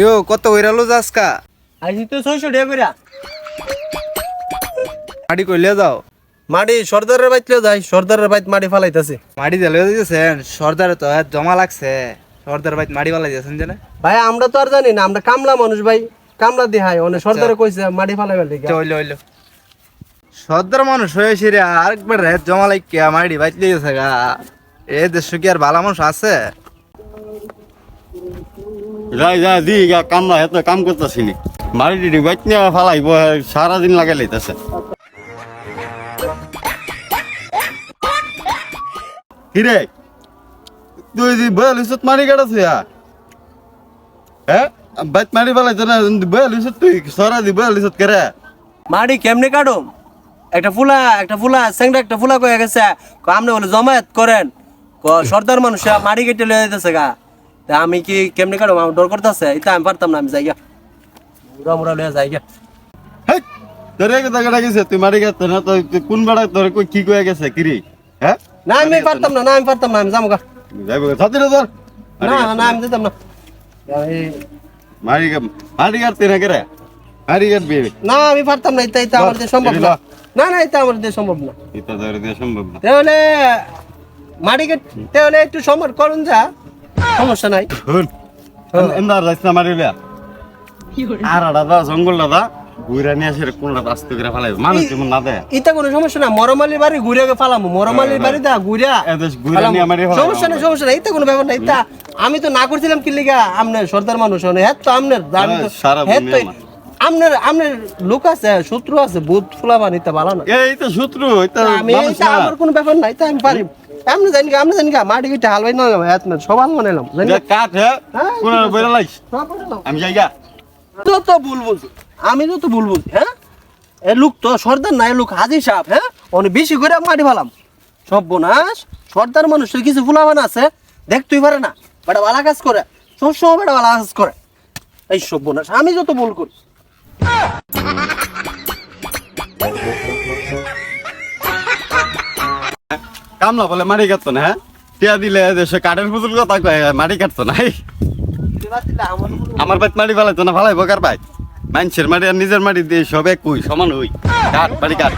ইয়ো কত কইরালো যাসকা আইসি তো ছয়শো টাকা কইরা। মাটি কইলে যাও। মাটি সর্দারের বাইতলেও যাই সর্দারের বাইত মাটি ফালাইতাছে। মাটি দিলে দিয়েছেন সর্দারে তো হাত জমা লাগছে। সর্দার ভাই মাটি বালা দিয়েছেন জানে ভাই আমরা তো আর জানি না আমরা কামলা মানুষ ভাই কামলা দিহাই অনেক সর্দারে কইছে মাটি ফালাইবার লিগা। হইল হইল। সর্দার মানুষ হয়েছে রে আরেকবার রেত জমা লাগে মাটি বাইতে দিয়েছে গা। এ দেশ কি আর ভালো মানুষ আছে? যাই যাই দি গা কাম না এত কাম করতেছি নি? মারি দিদি বাইক নিয়ে ফালাইব সারাদিন লাগে লাইতেছে কিরে তুই দি বয়ালিশত মারি কাটাছে হ্যাঁ বাইক মারি ফেলাইছে না বয়ালিশত তুই সরা দি বয়ালিশত করে মাটি কেমনে কাটো একটা ফুলা একটা ফুলা সেংটা একটা ফুলা কয়ে গেছে। ক আপনি বলে জমায়েত করেন সর্দার মানুষ মাটি কেটে লয়ে যেতেছে গা। তা আমি কি কেমনে কাটো আমার ডর করতেছে। এটা আমি পারতাম না আমি যাই গা মুরা মুরা লয়ে যাই গা তোর এক জায়গা গেছে তুই মারি গেছে না? তুই তুই কোন বেড়া তোর কই কি কয়ে গেছে কিরি? হ্যাঁ? না আমি পারতাম না না আমি পারতাম না আমি যাব গা যাইব ছাত্রী তোর না না আমি যেতাম না। এই, মারি গে মারি গাতে না করে? মারি গাটবি না আমি পারতাম না এটা এটা আমার দিয়ে সম্ভব না। না না এটা আমার দিয়ে সম্ভব না। এটা ধরে দেওয়া সম্ভব না। তাহলে মাটি কেটে তাহলে একটু সময় করুন যা। সমস্যা নাই। শুন মারিলে আর দাদা জঙ্গল দাদা ঘুরা নিয়ে আসে কোনটা রাস্তা করে ফালাইবে? মানুষ যেমন না দেয় এটা কোনো সমস্যা না মরমালির বাড়ি ঘুরে ফালামু মরমালির বাড়ি দা ঘুরা এদেশ ঘুরে সমস্যা নেই সমস্যা নেই এটা কোনো ব্যাপার নাই ইটা আমি তো না করছিলাম কি লিগা আমনে সর্দার মানুষ হনে হ্যাঁ তো আমনে তো হ্যাঁ তো দুনিয়া আমনের আমনের লোক আছে শত্রু আছে ফুলাবান ইটা ভালো না। এই তো শত্রু আমি মানুষ না। আমার কোনো ব্যাপার নাই তা আমি পারি। আমনে জানি গা আমনে জানি মাটি কিটা হালবাই না হ্যাঁ সব হাল বানাইলাম জানি কাঠ হ্যাঁ কোন বইরা লাইস? আমি যাই গা। তো তো ভুল বলছি আমি তো ভুল বলছি হ্যাঁ? এ লোক তো সর্দার নাই লোক হাজি সাহেব হ্যাঁ? অনেক বেশি করে মাটি ফেলাম। সব বোনাস সর্দার মানুষের কিছু ফুলাবান আছে দেখ তুই পারে না। বেটা ভালো কাজ করে সবসময় বেটা ভালো কাজ করে। এই সব বোনাস আমি যত ভুল করি। কামলা বলে মারি কাটতো না হ্যাঁ? টিয়া দিলে দেশে কাঠের পুতুল কথা মারি কাটতো না আমার বাড়ি মারি ফেলাইতো না ফেলাই বোকার ভাই মানুষের মারি আর নিজের মারি দিয়ে সব এক সমান হই। কাঠ বাড়ি কাঠ